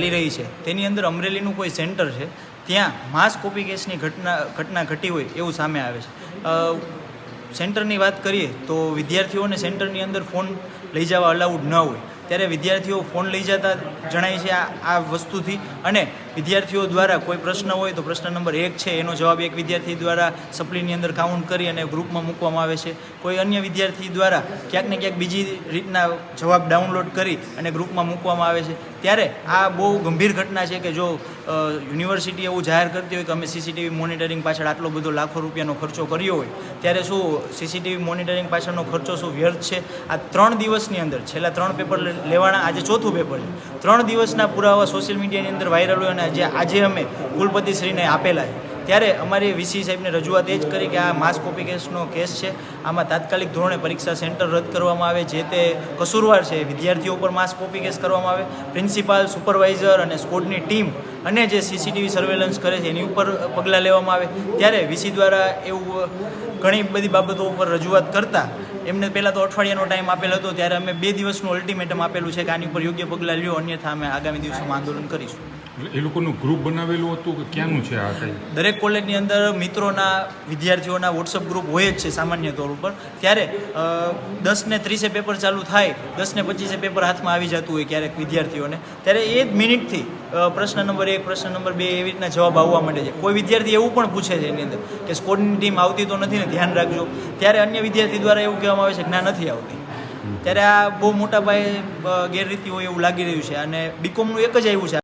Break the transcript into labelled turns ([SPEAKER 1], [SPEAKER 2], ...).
[SPEAKER 1] ચાલી રહી છે. તેની અંદર અમરેલીનું કોઈ સેન્ટર છે, ત્યાં માસ કોપી કેસની ઘટના ઘટના ઘટી હોય એવું સામે આવે છે. સેન્ટરની વાત કરીએ તો વિદ્યાર્થીઓને સેન્ટરની અંદર ફોન લઈ જવા અલાઉડ ન હોય. ત્યારે વિદ્યાર્થીઓ ફોન લઈ જતા જણાય છે આ આ વસ્તુથી અને વિદ્યાર્થીઓ દ્વારા કોઈ પ્રશ્ન હોય તો પ્રશ્ન નંબર એક છે, એનો જવાબ એક વિદ્યાર્થી દ્વારા સપ્લીની અંદર કાઉન્ટ કરી અને ગ્રુપમાં મૂકવામાં આવે છે. કોઈ અન્ય વિદ્યાર્થી દ્વારા ક્યાંક ને ક્યાંક બીજી રીતના જવાબ ડાઉનલોડ કરી અને ગ્રુપમાં મૂકવામાં આવે છે. ત્યારે આ બહુ ગંભીર ઘટના છે કે જો યુનિવર્સિટી એવું જાહેર કરતી હોય કે અમે સીસીટીવી મોનિટરિંગ પાછળ આટલો બધો લાખો રૂપિયાનો ખર્ચો કર્યો હોય, ત્યારે શું સીસીટીવી મોનિટરિંગ પાછળનો ખર્ચો શું વ્યર્થ છે? આ ત્રણ દિવસની અંદર, છેલ્લા ત્રણ પેપર લેવાના, આજે ચોથું પેપર છે. ત્રણ દિવસના પુરાવા સોશિયલ મીડિયાની અંદર વાયરલ હોય અને જે આજે અમે કુલપતિશ્રીને આપેલા છે. ત્યારે અમારી વીસી સાહેબને રજૂઆત એ જ કરી કે આ માસ કોપી કેસનો કેસ છે. આમાં તાત્કાલિક ધોરણે પરીક્ષા સેન્ટર રદ કરવામાં આવે, જે તે કસૂરવાર છે. વિદ્યાર્થીઓ પર માસ કોપી કેસ કરવામાં આવે. પ્રિન્સિપાલ સુપરવાઇઝર અને સ્કોડની ટીમ અને જે સીસીટીવી સર્વેલન્સ કરે છે એની ઉપર પગલાં લેવામાં આવે. ત્યારે વીસી દ્વારા એવું ઘણી બધી બાબતો ઉપર રજૂઆત કરતા એમને પહેલાં તો અઠવાડિયાનો ટાઈમ આપેલ હતો ત્યારે અમે બે દિવસનું અલ્ટિમેટમ આપેલું છે કે આની ઉપર યોગ્ય પગલાં લ્યો અન્યથા અમે આગામી દિવસોમાં આંદોલન કરીશું.
[SPEAKER 2] એ લોકોનું ગ્રુપ બનાવેલું હતું કે ક્યાંનું છે આ કંઈ?
[SPEAKER 1] દરેક કોલેજની અંદર મિત્રોના વિદ્યાર્થીઓના વોટ્સઅપ ગ્રુપ હોય જ છે સામાન્ય તौर ઉપર. ત્યારે દસને દસ ને ત્રીસે પેપર ચાલુ થાય દસ ને પચીસે પેપર હાથમાં આવી જતું હોય ક્યારેક વિદ્યાર્થીઓને. ત્યારે એ જ મિનિટથી પ્રશ્ન નંબર એક પ્રશ્ન નંબર બે એવી રીતના જવાબ આવવા માંડે છે. કોઈ વિદ્યાર્થી એવું પણ પૂછે છે એની અંદર કે સ્કોડની ટીમ આવતી તો નથી ને, ધ્યાન રાખજો. ત્યારે અન્ય વિદ્યાર્થી દ્વારા એવું કહેવામાં આવે છે કે નથી આવતી. ત્યારે આ બહુ મોટા પાયે ગેરરીતિ હોય એવું લાગી રહ્યું છે. અને બીકોમનું એક જ આવ્યું છે.